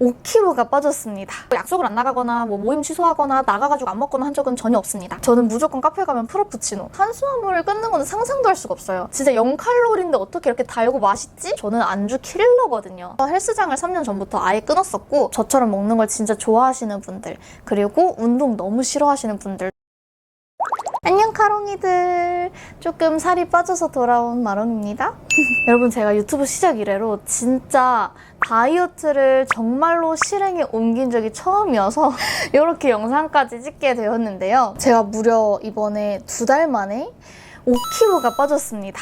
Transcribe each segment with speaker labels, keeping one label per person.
Speaker 1: 5kg가 빠졌습니다. 약속을 안 나가거나 뭐 모임 취소하거나 나가가지고 안 먹거나 한 적은 전혀 없습니다. 저는 무조건 카페 가면 프라푸치노. 탄수화물을 끊는 거는 상상도 할 수가 없어요. 진짜 0칼로리인데 어떻게 이렇게 달고 맛있지? 저는 안주 킬러거든요. 헬스장을 3년 전부터 아예 끊었었고 저처럼 먹는 걸 진짜 좋아하시는 분들 그리고 운동 너무 싫어하시는 분들 안녕 카롱이들. 조금 살이 빠져서 돌아온 마롱입니다. 여러분 제가 유튜브 시작 이래로 진짜 다이어트를 정말로 실행에 옮긴 적이 처음이어서 이렇게 영상까지 찍게 되었는데요. 제가 무려 이번에 두 달 만에 5kg가 빠졌습니다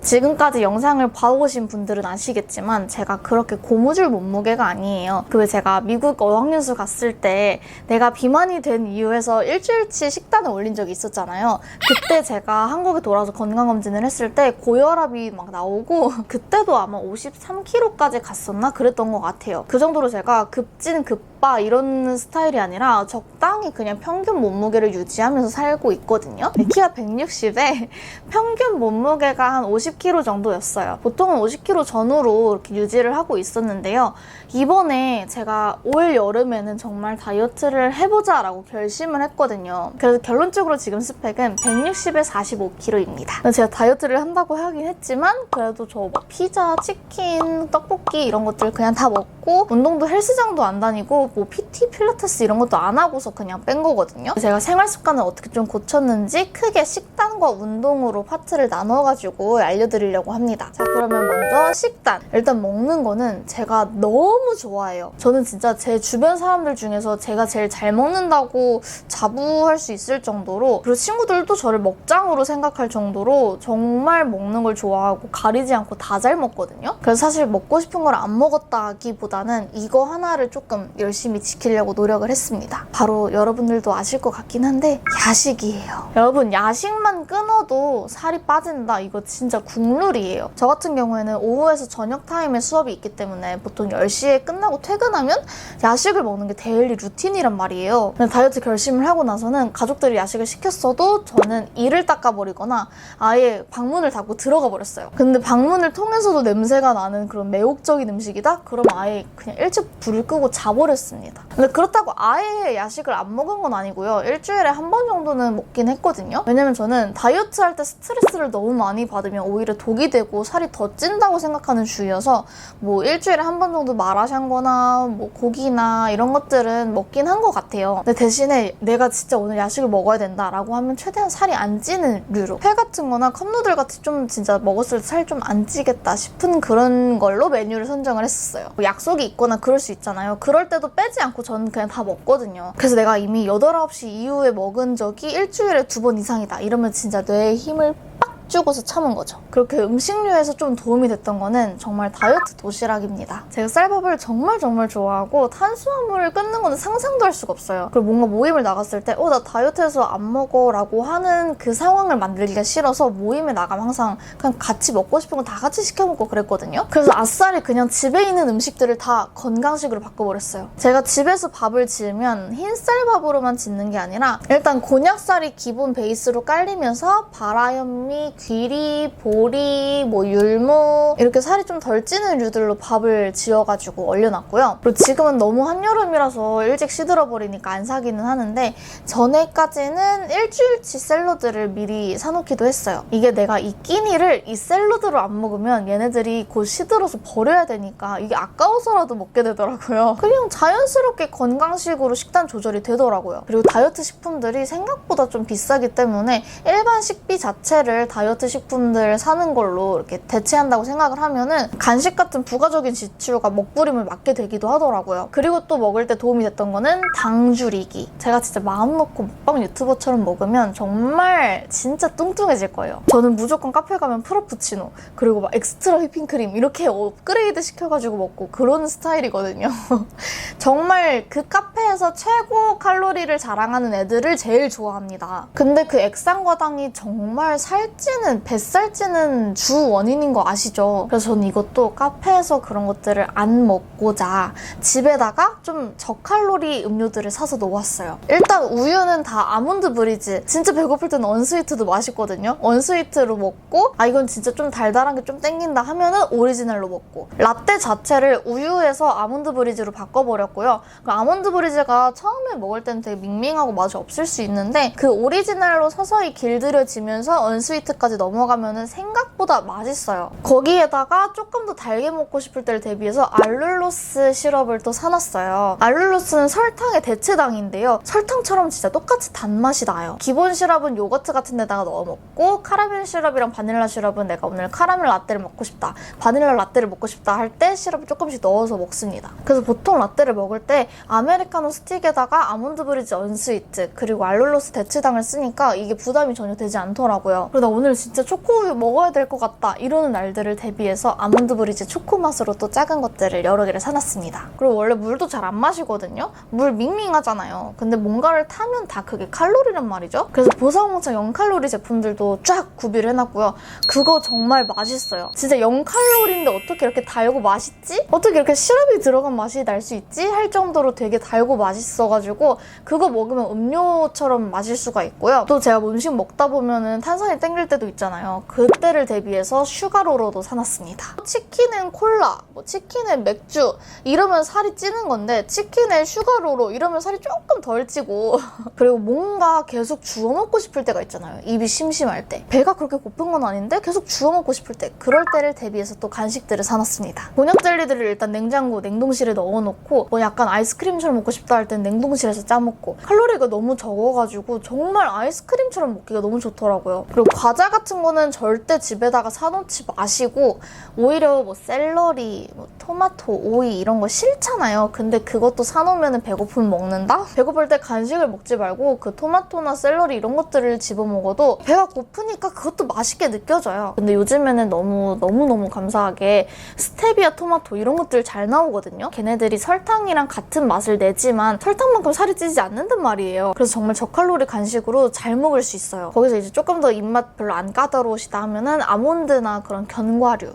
Speaker 1: 지금까지 영상을 봐오신 분들은 아시겠지만 제가 그렇게 고무줄 몸무게가 아니에요. 그 제가 미국 어학연수 갔을 때 내가 비만이 된 이유에서 일주일치 식단을 올린 적이 있었잖아요. 그때 제가 한국에 돌아와서 건강검진을 했을 때 고혈압이 막 나오고 그때도 아마 53kg까지 갔었나 그랬던 것 같아요. 그 정도로 제가 급진 급 바 이런 스타일이 아니라 적당히 그냥 평균 몸무게를 유지하면서 살고 있거든요. 키가 160에 평균 몸무게가 한 50kg 정도였어요. 보통은 50kg 전후로 이렇게 유지를 하고 있었는데요. 이번에 제가 올 여름에는 정말 다이어트를 해보자 라고 결심을 했거든요. 그래서 결론적으로 지금 스펙은 160에 45kg입니다. 제가 다이어트를 한다고 하긴 했지만 그래도 저막 피자, 치킨, 떡볶이 이런 것들 그냥 다 먹고 운동도 헬스장도 안 다니고 뭐 PT, 필라테스 이런 것도 안 하고서 그냥 뺀 거거든요. 제가 생활 습관을 어떻게 좀 고쳤는지 크게 식단과 운동으로 파트를 나눠가지고 알려드리려고 합니다. 자 그러면 먼저 식단. 일단 먹는 거는 제가 너무 좋아해요. 저는 진짜 제 주변 사람들 중에서 제가 제일 잘 먹는다고 자부할 수 있을 정도로 그리고 친구들도 저를 먹장으로 생각할 정도로 정말 먹는 걸 좋아하고 가리지 않고 다 잘 먹거든요. 그래서 사실 먹고 싶은 걸 안 먹었다기보다는 이거 하나를 조금 열심히 지키려고 노력을 했습니다. 바로 여러분들도 아실 것 같긴 한데 야식이에요. 여러분 야식만 끊어도 살이 빠진다. 이거 진짜 국룰이에요. 저 같은 경우에는 오후에서 저녁 타임에 수업이 있기 때문에 보통 10시에 끝나고 퇴근하면 야식을 먹는 게 데일리 루틴이란 말이에요. 다이어트 결심을 하고 나서는 가족들이 야식을 시켰어도 저는 이를 닦아버리거나 아예 방문을 닫고 들어가 버렸어요. 근데 방문을 통해서도 냄새가 나는 그런 매혹적인 음식이다? 그럼 아예 그냥 일찍 불을 끄고 자버렸습니다. 근데 그렇다고 아예 야식을 안 먹은 건 아니고요. 일주일에 한 번 정도는 먹긴 했거든요. 왜냐면 저는 다이어트 할 때 스트레스를 너무 많이 받으면 오히려 독이 되고 살이 더 찐다고 생각하는 주의여서 뭐 일주일에 한 번 정도 마라샹궈나 뭐 고기나 이런 것들은 먹긴 한 것 같아요. 근데 대신에 내가 진짜 오늘 야식을 먹어야 된다라고 하면 최대한 살이 안 찌는 류로 회 같은 거나 컵누들 같이 좀 진짜 먹었을 때 살 좀 안 찌겠다 싶은 그런 걸로 메뉴를 선정을 했었어요. 뭐 약속이 있거나 그럴 수 있잖아요. 그럴 때도 빼지 않고 저는 그냥 다 먹거든요. 그래서 내가 이미 8, 9시 이후에 먹은 적이 일주일에 두 번 이상이다. 이러면 진짜 뇌에 힘을 빡 주고서 참은 거죠. 그렇게 음식류에서 좀 도움이 됐던 거는 정말 다이어트 도시락입니다. 제가 쌀밥을 정말 정말 좋아하고 탄수화물을 끊는 거는 상상도 할 수가 없어요. 그리고 뭔가 모임을 나갔을 때, 어, 나 다이어트해서 안 먹어 라고 하는 그 상황을 만들기가 싫어서 모임에 나가면 항상 그냥 같이 먹고 싶은 거 다 같이 시켜 먹고 그랬거든요. 그래서 아싸리 그냥 집에 있는 음식들을 다 건강식으로 바꿔버렸어요. 제가 집에서 밥을 지으면 흰쌀밥으로만 짓는 게 아니라 일단 곤약쌀이 기본 베이스로 깔리면서 바라현미, 귀리, 보리, 뭐 율무 이렇게 살이 좀 덜 찌는 류들로 밥을 지어가지고 얼려놨고요. 그리고 지금은 너무 한여름이라서 일찍 시들어 버리니까 안 사기는 하는데 전에까지는 일주일치 샐러드를 미리 사놓기도 했어요. 이게 내가 이 끼니를 이 샐러드로 안 먹으면 얘네들이 곧 시들어서 버려야 되니까 이게 아까워서라도 먹게 되더라고요. 그냥 자연스럽게 건강식으로 식단 조절이 되더라고요. 그리고 다이어트 식품들이 생각보다 좀 비싸기 때문에 일반 식비 자체를 다이어트 식품들 사는 걸로 이렇게 대체한다고 생각을 하면은 간식 같은 부가적인 지출과 먹부림을 막게 되기도 하더라고요. 그리고 또 먹을 때 도움이 됐던 거는 당 줄이기. 제가 진짜 마음 놓고 먹방 유튜버처럼 먹으면 정말 진짜 뚱뚱해질 거예요. 저는 무조건 카페 가면 프라푸치노 그리고 막 엑스트라 휘핑크림 이렇게 업그레이드 시켜가지고 먹고 그런 스타일이거든요. 정말 그 카페에서 최고 칼로리를 자랑하는 애들을 제일 좋아합니다. 근데 그 액상과당이 정말 살찌는 살찌는 뱃살 찌는 주 원인인 거 아시죠? 그래서 저는 이것도 카페에서 그런 것들을 안 먹고자 집에다가 좀 저칼로리 음료들을 사서 놓았어요. 일단 우유는 다 아몬드 브리즈. 진짜 배고플 때는 언스위트도 맛있거든요. 언스위트로 먹고 아 이건 진짜 좀 달달한 게 좀 땡긴다 하면은 오리지널로 먹고 라떼 자체를 우유에서 아몬드 브리즈로 바꿔버렸고요. 그 아몬드 브리즈가 처음에 먹을 때는 되게 밍밍하고 맛이 없을 수 있는데 그 오리지널로 서서히 길들여지면서 언스위트까지 넘어가면은 생각보다 맛있어요. 거기에다가 조금 더 달게 먹고 싶을 때를 대비해서 알룰로스 시럽을 또 사놨어요. 알룰로스는 설탕의 대체당인데요. 설탕처럼 진짜 똑같이 단맛이 나요. 기본 시럽은 요거트 같은 데다가 넣어 먹고 카라멜 시럽이랑 바닐라 시럽은 내가 오늘 카라멜 라떼를 먹고 싶다. 바닐라 라떼를 먹고 싶다 할 때 시럽을 조금씩 넣어서 먹습니다. 그래서 보통 라떼를 먹을 때 아메리카노 스틱에다가 아몬드 브리즈 언스위트 그리고 알룰로스 대체당을 쓰니까 이게 부담이 전혀 되지 않더라고요. 그리고 나 오늘 진짜 초코우유 먹어야 될 것 같다 이러는 날들을 대비해서 아몬드 브리즈 초코 맛으로 또 작은 것들을 여러 개를 사놨습니다. 그리고 원래 물도 잘 안 마시거든요. 물 밍밍하잖아요. 근데 뭔가를 타면 다 그게 칼로리란 말이죠. 그래서 보사홍차 0칼로리 제품들도 쫙 구비를 해놨고요. 그거 정말 맛있어요. 진짜 0칼로리인데 어떻게 이렇게 달고 맛있지? 어떻게 이렇게 시럽이 들어간 맛이 날 수 있지? 할 정도로 되게 달고 맛있어가지고 그거 먹으면 음료처럼 마실 수가 있고요. 또 제가 뭐 음식 먹다 보면은 탄산이 땡길 때도 있잖아요. 그때를 대비해서 슈가로로도 사놨습니다. 치킨은 콜라, 뭐 치킨은 맥주 이러면 살이 찌는 건데 치킨에 슈가로로 이러면 살이 조금 덜 찌고 그리고 뭔가 계속 주워 먹고 싶을 때가 있잖아요. 입이 심심할 때. 배가 그렇게 고픈 건 아닌데 계속 주워 먹고 싶을 때. 그럴 때를 대비해서 또 간식들을 사놨습니다. 곤약 젤리들을 일단 냉장고, 냉동실에 넣어놓고 뭐 약간 아이스크림처럼 먹고 싶다 할 땐 냉동실에서 짜 먹고 칼로리가 너무 적어가지고 정말 아이스크림처럼 먹기가 너무 좋더라고요. 그리고 과자 같은 거는 절대 집에다가 사놓지 마시고 오히려 뭐 샐러리, 뭐 토마토, 오이 이런 거 싫잖아요. 근데 그것도 사놓으면 배고프면 먹는다? 배고플 때 간식을 먹지 말고 그 토마토나 샐러리 이런 것들을 집어 먹어도 배가 고프니까 그것도 맛있게 느껴져요. 근데 요즘에는 너무 너무 너무 감사하게 스테비아 토마토 이런 것들 잘 나오거든요. 걔네들이 설탕이랑 같은 맛을 내지만 설탕만큼 살이 찌지 않는단 말이에요. 그래서 정말 저칼로리 간식으로 잘 먹을 수 있어요. 거기서 이제 조금 더 입맛 별로 안 까다로우시다 하면은 아몬드나 그런 견과류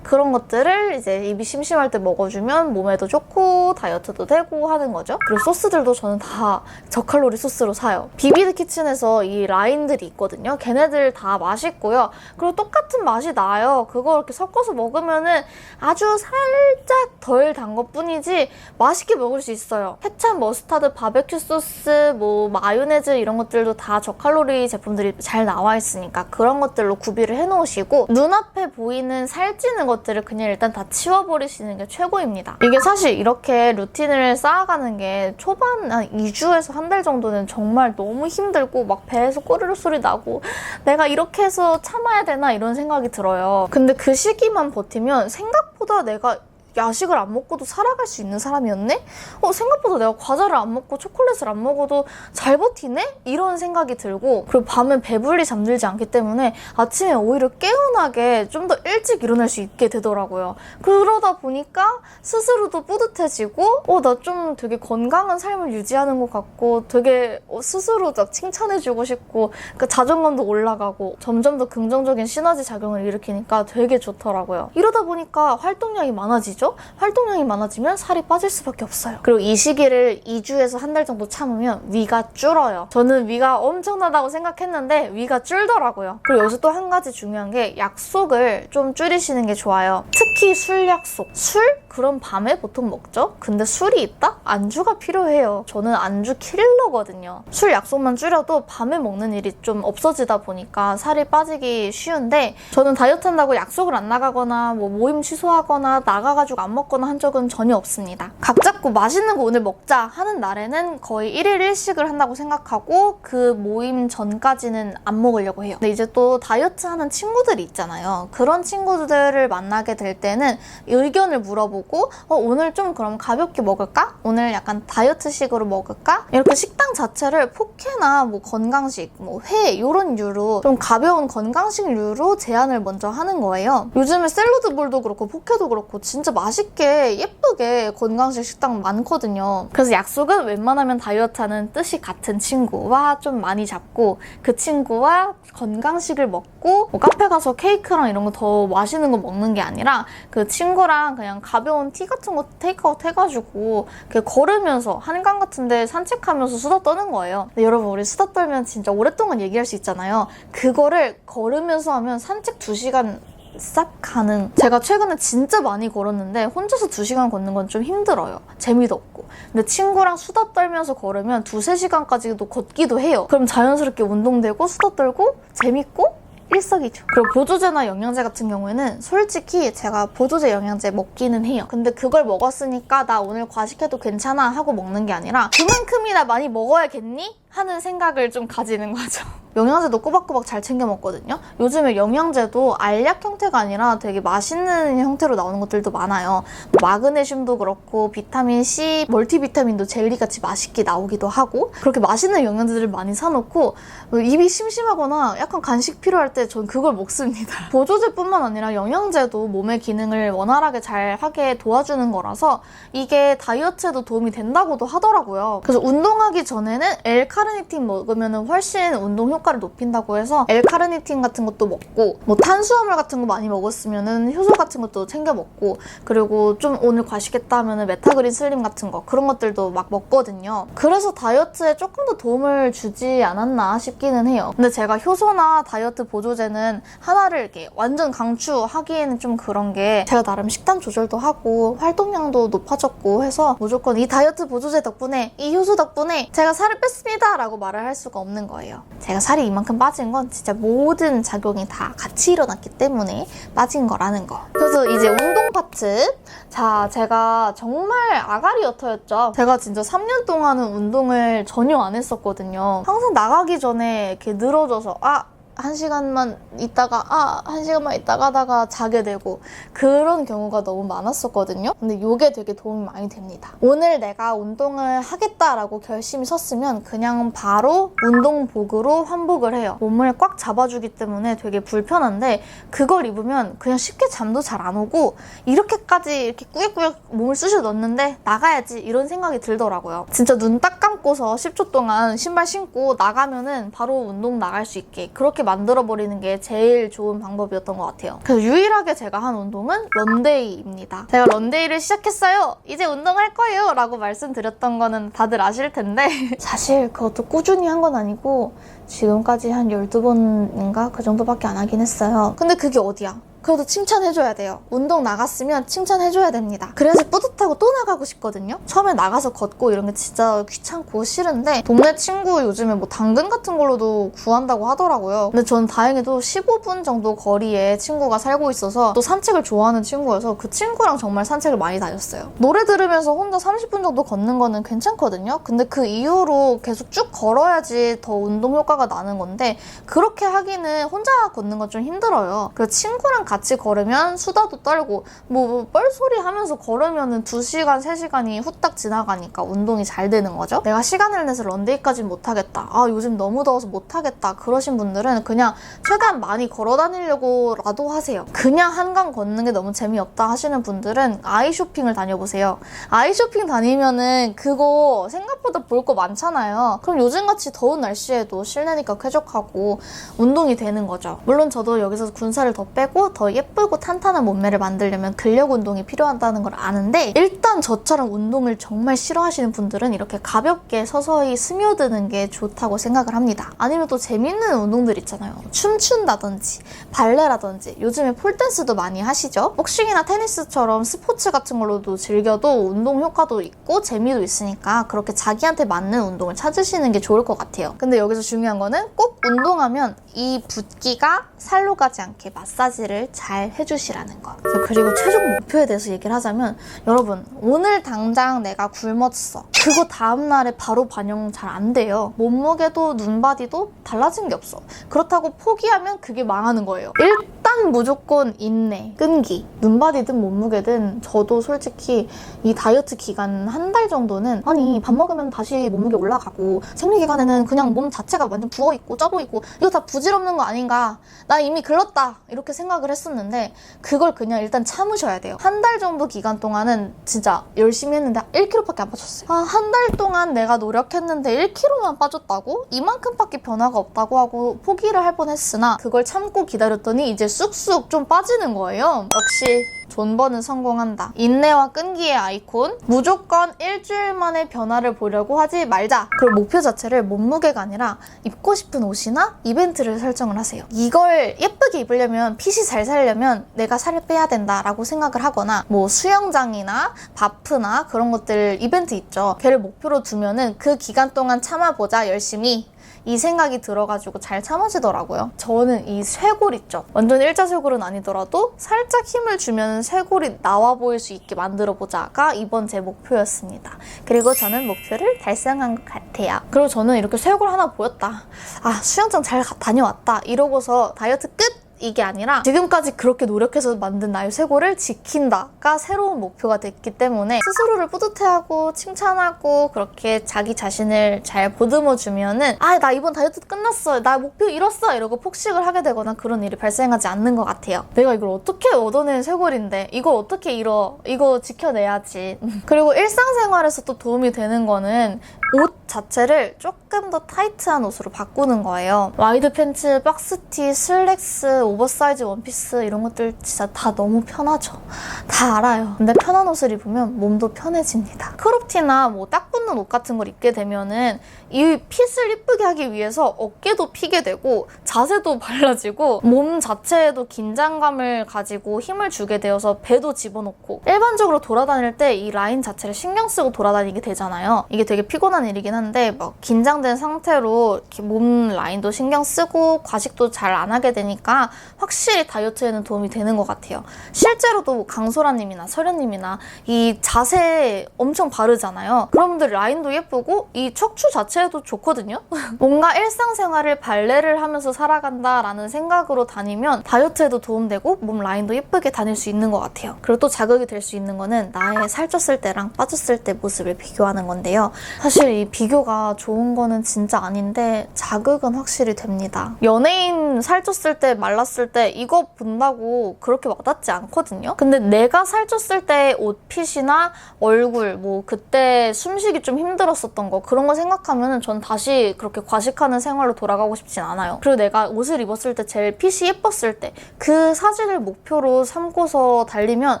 Speaker 1: 그런 것들을 이제 입이 심심할 때 먹어주면 몸에도 좋고 다이어트도 되고 하는 거죠. 그리고 소스들도 저는 다 저칼로리 소스로 사요. 비비드 키친에서 이 라인들이 있거든요. 걔네들 다 맛있고요. 그리고 똑같은 맛이 나요. 그거 이렇게 섞어서 먹으면은 아주 살짝 덜 단 것 뿐이지 맛있게 먹을 수 있어요. 케찹, 머스타드, 바베큐 소스, 뭐 마요네즈 이런 것들도 다 저칼로리 제품들이 잘 나와 있으니까 그런 것들로 구비를 해놓으시고 눈앞에 보이는 살찌는 것들을 그냥 일단 다 치워버리시는 게 최고입니다. 이게 사실 이렇게 루틴을 쌓아가는 게 초반 한 2주에서 한 달 정도는 정말 너무 힘들고 막 배에서 꼬르륵 소리 나고 내가 이렇게 해서 참아야 되나 이런 생각이 들어요. 근데 그 시기만 버티면 생각보다 내가 야식을 안 먹고도 살아갈 수 있는 사람이었네? 어, 생각보다 내가 과자를 안 먹고 초콜릿을 안 먹어도 잘 버티네? 이런 생각이 들고, 그리고 밤에 배불리 잠들지 않기 때문에 아침에 오히려 깨어나게 좀 더 일찍 일어날 수 있게 되더라고요. 그러다 보니까 스스로도 뿌듯해지고, 어, 나 좀 되게 건강한 삶을 유지하는 것 같고, 되게 어, 스스로 딱 칭찬해주고 싶고, 그 자존감도 올라가고, 점점 더 긍정적인 시너지 작용을 일으키니까 되게 좋더라고요. 이러다 보니까 활동량이 많아지죠? 활동량이 많아지면 살이 빠질 수밖에 없어요. 그리고 이 시기를 2주에서 한 달 정도 참으면 위가 줄어요. 저는 위가 엄청나다고 생각했는데 위가 줄더라고요. 그리고 여기서 또 한 가지 중요한 게 약속을 좀 줄이시는 게 좋아요. 특히 술 약속. 술? 그럼 밤에 보통 먹죠? 근데 술이 있다? 안주가 필요해요. 저는 안주 킬러거든요. 술 약속만 줄여도 밤에 먹는 일이 좀 없어지다 보니까 살이 빠지기 쉬운데 저는 다이어트 한다고 약속을 안 나가거나 뭐 모임 취소하거나 나가가지고 안 먹거나 한 적은 전혀 없습니다. 각 잡고 맛있는 거 오늘 먹자 하는 날에는 거의 1일 1식을 한다고 생각하고 그 모임 전까지는 안 먹으려고 해요. 근데 이제 또 다이어트 하는 친구들이 있잖아요. 그런 친구들을 만나게 될 때는 의견을 물어보고 어, 오늘 좀 그럼 가볍게 먹을까? 오늘 약간 다이어트식으로 먹을까? 이렇게 식당 자체를 포케나 뭐 건강식, 뭐 회 이런 류로 좀 가벼운 건강식류로 제한을 먼저 하는 거예요. 요즘에 샐러드 볼도 그렇고 포케도 그렇고 진짜 맛있게 예쁘게 건강식 식당 많거든요. 그래서 약속은 웬만하면 다이어트하는 뜻이 같은 친구와 좀 많이 잡고 그 친구와 건강식을 먹고 뭐 카페 가서 케이크랑 이런 거 더 맛있는 거 먹는 게 아니라 그 친구랑 그냥 가벼운 티 같은 거 테이크아웃 해가지고 걸으면서 한강 같은데 산책하면서 수다 떠는 거예요. 여러분 우리 수다 떨면 진짜 오랫동안 얘기할 수 있잖아요. 그거를 걸으면서 하면 산책 2시간 싹 가능. 제가 최근에 진짜 많이 걸었는데 혼자서 2시간 걷는 건 좀 힘들어요. 재미도 없고. 근데 친구랑 수다 떨면서 걸으면 2, 3시간까지도 걷기도 해요. 그럼 자연스럽게 운동되고 수다 떨고 재밌고 일석이조. 그리고 보조제나 영양제 같은 경우에는 솔직히 제가 보조제 영양제 먹기는 해요. 근데 그걸 먹었으니까 나 오늘 과식해도 괜찮아 하고 먹는 게 아니라 그만큼이나 많이 먹어야겠니? 하는 생각을 좀 가지는 거죠. 영양제도 꼬박꼬박 잘 챙겨 먹거든요. 요즘에 영양제도 알약 형태가 아니라 되게 맛있는 형태로 나오는 것들도 많아요. 뭐 마그네슘도 그렇고 비타민 C, 멀티비타민도 젤리같이 맛있게 나오기도 하고 그렇게 맛있는 영양제들을 많이 사놓고 뭐 입이 심심하거나 약간 간식 필요할 때 전 그걸 먹습니다. 보조제뿐만 아니라 영양제도 몸의 기능을 원활하게 잘 하게 도와주는 거라서 이게 다이어트에도 도움이 된다고도 하더라고요. 그래서 운동하기 전에는 L-카르니틴 먹으면 훨씬 운동 효과 를 높인다고 해서 L-카르니틴 같은 것도 먹고 뭐 탄수화물 같은 거 많이 먹었으면 효소 같은 것도 챙겨 먹고 그리고 좀 오늘 과식했다 하면 메타그린 슬림 같은 거 그런 것들도 막 먹거든요. 그래서 다이어트에 조금 더 도움을 주지 않았나 싶기는 해요. 근데 제가 효소나 다이어트 보조제는 하나를 이렇게 완전 강추하기에는 좀 그런 게 제가 나름 식단 조절도 하고 활동량도 높아졌고 해서 무조건 이 다이어트 보조제 덕분에 이 효소 덕분에 제가 살을 뺐습니다 라고 말을 할 수가 없는 거예요. 제가 살이 이만큼 빠진 건 진짜 모든 작용이 다 같이 일어났기 때문에 빠진 거라는 거. 그래서 이제 운동 파트. 자, 제가 정말 아가리여터였죠. 제가 진짜 3년 동안은 운동을 전혀 안 했었거든요. 항상 나가기 전에 이렇게 늘어져서 아, 한 시간만 있다가 아 한 시간만 있다가 하다가 자게 되고 그런 경우가 너무 많았었거든요. 근데 이게 되게 도움이 많이 됩니다. 오늘 내가 운동을 하겠다라고 결심이 섰으면 그냥 바로 운동복으로 환복을 해요. 몸을 꽉 잡아주기 때문에 되게 불편한데 그걸 입으면 그냥 쉽게 잠도 잘 안 오고 이렇게까지 이렇게 꾸역꾸역 몸을 쑤셔 넣는데 나가야지 이런 생각이 들더라고요. 진짜 눈 딱 감고서 10초 동안 신발 신고 나가면은 바로 운동 나갈 수 있게 그렇게 만들어 버리는 게 제일 좋은 방법이었던 것 같아요. 그래서 유일하게 제가 한 운동은 런데이입니다. 제가 런데이를 시작했어요. 이제 운동할 거예요. 라고 말씀드렸던 거는 다들 아실 텐데 사실 그것도 꾸준히 한 건 아니고 지금까지 한 12번인가 그 정도밖에 안 하긴 했어요. 근데 그게 어디야? 그래도 칭찬해줘야 돼요. 운동 나갔으면 칭찬해줘야 됩니다. 그래서 뿌듯하고 또 나가고 싶거든요. 처음에 나가서 걷고 이런 게 진짜 귀찮고 싫은데 동네 친구 요즘에 뭐 당근 같은 걸로도 구한다고 하더라고요. 근데 저는 다행히도 15분 정도 거리에 친구가 살고 있어서 또 산책을 좋아하는 친구여서 그 친구랑 정말 산책을 많이 다녔어요. 노래 들으면서 혼자 30분 정도 걷는 거는 괜찮거든요. 근데 그 이후로 계속 쭉 걸어야지 더 운동 효과가 나는 건데 그렇게 하기는 혼자 걷는 건 좀 힘들어요. 그 친구랑 같이 걸으면 수다도 떨고 뭐 뻘소리 하면서 걸으면은 2시간, 3시간이 후딱 지나가니까 운동이 잘 되는 거죠. 내가 시간을 내서 런데이까지 못하겠다. 아, 요즘 너무 더워서 못하겠다. 그러신 분들은 그냥 최대한 많이 걸어 다니려고라도 하세요. 그냥 한강 걷는 게 너무 재미없다 하시는 분들은 아이 쇼핑을 다녀보세요. 아이 쇼핑 다니면은 그거 생각보다 볼 거 많잖아요. 그럼 요즘같이 더운 날씨에도 실내니까 쾌적하고 운동이 되는 거죠. 물론 저도 여기서 군살을 더 빼고 더 예쁘고 탄탄한 몸매를 만들려면 근력 운동이 필요하다는 걸 아는데 일단 저처럼 운동을 정말 싫어하시는 분들은 이렇게 가볍게 서서히 스며드는 게 좋다고 생각을 합니다. 아니면 또 재밌는 운동들 있잖아요. 춤춘다든지 발레라든지 요즘에 폴댄스도 많이 하시죠? 복싱이나 테니스처럼 스포츠 같은 걸로도 즐겨도 운동 효과도 있고 재미도 있으니까 그렇게 자기한테 맞는 운동을 찾으시는 게 좋을 것 같아요. 근데 여기서 중요한 거는 꼭 운동하면 이 붓기가 살로 가지 않게 마사지를 잘 해주시라는 거. 그리고 최종 목표에 대해서 얘기를 하자면 여러분 오늘 당장 내가 굶었어. 그거 다음날에 바로 반영 잘 안 돼요. 몸무게도 눈바디도 달라진 게 없어. 그렇다고 포기하면 그게 망하는 거예요. 일단 일단 무조건 인내, 끈기. 눈바디든 몸무게든 저도 솔직히 이 다이어트 기간 한 달 정도는 아니 밥 먹으면 다시 몸무게 올라가고 생리 기간에는 그냥 몸 자체가 완전 부어 있고 쪄 보이고 이거 다 부질없는 거 아닌가? 나 이미 글렀다 이렇게 생각을 했었는데 그걸 그냥 일단 참으셔야 돼요. 한 달 정도 기간 동안은 진짜 열심히 했는데 1kg밖에 안 빠졌어요. 아, 한 달 동안 내가 노력했는데 1kg만 빠졌다고? 이만큼밖에 변화가 없다고 하고 포기를 할 뻔했으나 그걸 참고 기다렸더니 이제 쑥쑥 좀 빠지는 거예요. 역시 존버는 성공한다. 인내와 끈기의 아이콘. 무조건 일주일 만에 변화를 보려고 하지 말자. 그리고 목표 자체를 몸무게가 아니라 입고 싶은 옷이나 이벤트를 설정을 하세요. 이걸 예쁘게 입으려면 핏이 잘 살려면 내가 살을 빼야 된다라고 생각을 하거나 뭐 수영장이나 바프나 그런 것들 이벤트 있죠. 걔를 목표로 두면은 그 기간 동안 참아보자 열심히 이 생각이 들어가지고 잘 참아지더라고요. 저는 이 쇄골 있죠. 완전 일자 쇄골은 아니더라도 살짝 힘을 주면 쇄골이 나와 보일 수 있게 만들어 보자가 이번 제 목표였습니다. 그리고 저는 목표를 달성한 것 같아요. 그리고 저는 이렇게 쇄골 하나 보였다. 아, 수영장 잘 가- 다녀왔다. 이러고서 다이어트 끝! 이게 아니라 지금까지 그렇게 노력해서 만든 나의 쇄골을 지킨다가 새로운 목표가 됐기 때문에 스스로를 뿌듯해하고 칭찬하고 그렇게 자기 자신을 잘 보듬어 주면은 아 나 이번 다이어트 끝났어 나 목표 이뤘어 이러고 폭식을 하게 되거나 그런 일이 발생하지 않는 것 같아요 내가 이걸 어떻게 얻어낸 쇄골인데 이걸 어떻게 이뤄 이거 지켜내야지 그리고 일상생활에서 또 도움이 되는 거는 옷 자체를 조금 더 타이트한 옷으로 바꾸는 거예요. 와이드 팬츠, 박스티, 슬랙스, 오버사이즈 원피스 이런 것들 진짜 다 너무 편하죠. 다 알아요. 근데 편한 옷을 입으면 몸도 편해집니다. 크롭티나 뭐 딱 붙는 옷 같은 걸 입게 되면은 이 핏을 이쁘게 하기 위해서 어깨도 피게 되고 자세도 발라지고 몸 자체에도 긴장감을 가지고 힘을 주게 되어서 배도 집어넣고 일반적으로 돌아다닐 때 이 라인 자체를 신경 쓰고 돌아다니게 되잖아요. 이게 되게 피곤한 일이긴 한데 막 긴장된 상태로 몸 라인도 신경 쓰고 과식도 잘 안 하게 되니까 확실히 다이어트에는 도움이 되는 것 같아요. 실제로도 강소라님이나 서련님이나 이 자세 엄청 바르잖아요. 그런 분들 라인도 예쁘고 이 척추 자체도 좋거든요. 뭔가 일상생활을 발레를 하면서 살아간다라는 생각으로 다니면 다이어트에도 도움되고 몸 라인도 예쁘게 다닐 수 있는 것 같아요. 그리고 또 자극이 될 수 있는 거는 나의 살쪘을 때랑 빠졌을 때 모습을 비교하는 건데요. 사실 이 비교가 좋은 거는 진짜 아닌데 자극은 확실히 됩니다. 연예인 살쪘을 때 말랐을 때 이거 본다고 그렇게 와닿지 않거든요. 근데 내가 살쪘을 때 옷핏이나 얼굴 뭐 그때 숨쉬기 좀 힘들었었던 거 그런 거 생각하면 전 다시 그렇게 과식하는 생활로 돌아가고 싶진 않아요. 그리고 내가 옷을 입었을 때 제일 핏이 예뻤을 때 그 사진을 목표로 삼고서 달리면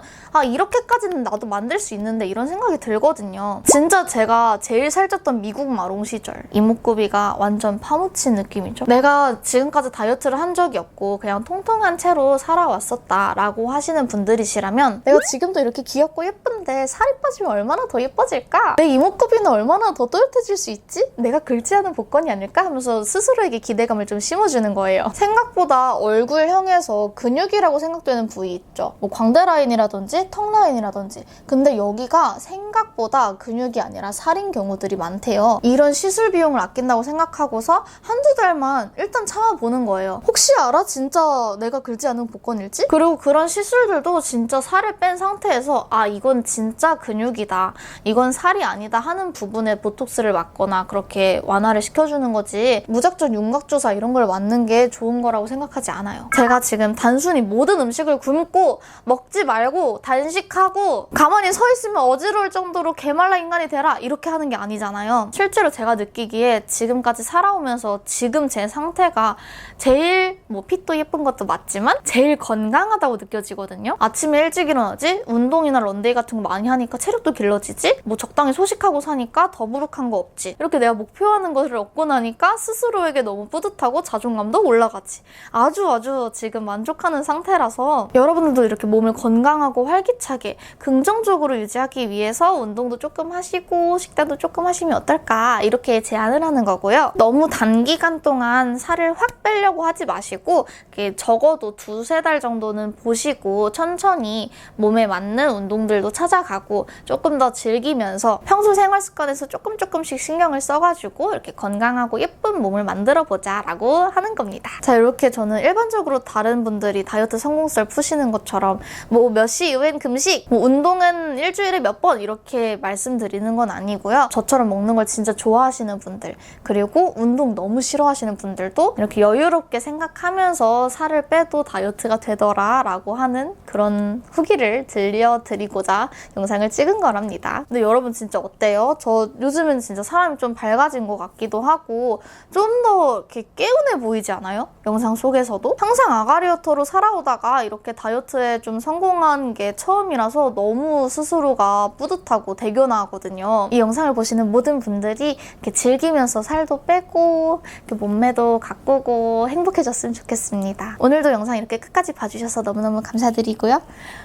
Speaker 1: 아 이렇게까지는 나도 만들 수 있는데 이런 생각이 들거든요. 진짜 제가 제일 살쪘던 미국 마롱 시절 이목구비가 완전 파묻힌 느낌이죠. 내가 지금까지 다이어트를 한 적이 없고 그냥 통통한 채로 살아왔었다라고 하시는 분들이시라면 내가 지금도 이렇게 귀엽고 예쁜데 살이 빠지면 얼마나 더 예뻐질까? 내 이목구비는 얼마나 더 또렷해질 수 있지? 내가 않은 복권이 아닐까? 하면서 스스로에게 기대감을 좀 심어주는 거예요. 생각보다 얼굴형에서 근육이라고 생각되는 부위 있죠. 뭐 광대 라인이라든지 턱 라인이라든지. 근데 여기가 생각보다 근육이 아니라 살인 경우들이 많대요. 이런 시술 비용을 아낀다고 생각하고서 한두 달만 일단 참아보는 거예요. 혹시 알아? 진짜 내가 긁지 않은 복권일지? 그리고 그런 시술들도 진짜 살을 뺀 상태에서 아 이건 진짜 근육이다. 이건 살이 아니다 하는 부분에 보톡스를 맞거나 그렇게 완화를 시켜주는 거지 무작정 윤곽조사 이런 걸 맞는 게 좋은 거라고 생각하지 않아요. 제가 지금 단순히 모든 음식을 굶고 먹지 말고 단식하고 가만히 서 있으면 어지러울 정도로 개말라 인간이 되라 이렇게 하는 게 아니잖아요. 실제로 제가 느끼기에 지금까지 살아오면서 지금 제 상태가 제일 뭐 핏도 예쁜 것도 맞지만 제일 건강하다고 느껴지거든요. 아침에 일찍 일어나지 운동이나 런데이 같은 거 많이 하니까 체력도 길러지지 뭐 적당히 소식하고 사니까 더부룩한 거 없지 이렇게 내가 목표하는 것을 얻고 나니까 스스로에게 너무 뿌듯하고 자존감도 올라가지 아주 아주 지금 만족하는 상태라서 여러분들도 이렇게 몸을 건강하고 활기차게 긍정적으로 유지하기 위해서 운동도 조금 하시고 식단도 조금 하시면 어떨까 이렇게 제안을 하는 거고요. 너무 단기간 동안 살을 확 빼려고 하지 마시고 이렇게 적어도 두세 달 정도는 보시고 천천히 몸에 맞는 운동들도 찾아가고 조금 더 즐기면서 평소 생활 습관에서 조금 조금씩 신경을 써가지고 이렇게 건강하고 예쁜 몸을 만들어 보자 라고 하는 겁니다. 자 이렇게 저는 일반적으로 다른 분들이 다이어트 성공설 푸시는 것처럼 뭐 몇 시 이후엔 금식, 뭐 운동은 일주일에 몇 번 이렇게 말씀드리는 건 아니고요. 저처럼 먹는 걸 진짜 좋아하시는 분들 그리고 운동 너무 싫어하시는 분들도 이렇게 여유롭게 생각하면서 살을 빼도 다이어트가 되더라 라고 하는 그런 후기를 들려드리고자 영상을 찍은 거랍니다. 근데 여러분 진짜 어때요? 저 요즘은 진짜 사람이 좀 밝아진 것 같기도 하고 좀 더 이렇게 개운해 보이지 않아요? 영상 속에서도 항상 아가리어터로 살아오다가 이렇게 다이어트에 좀 성공한 게 처음이라서 너무 스스로가 뿌듯하고 대견하거든요. 이 영상을 보시는 모든 분들이 이렇게 즐기면서 살도 빼고 몸매도 가꾸고 행복해졌으면 좋겠습니다. 있습니다. 오늘도 영상 이렇게 끝까지 봐주셔서 너무너무 감사드리고요.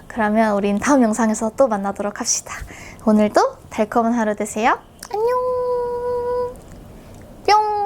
Speaker 1: 그러면 우린 다음 영상에서 또 만나도록 합시다. 오늘도 달콤한 하루 되세요. 안녕! 뿅!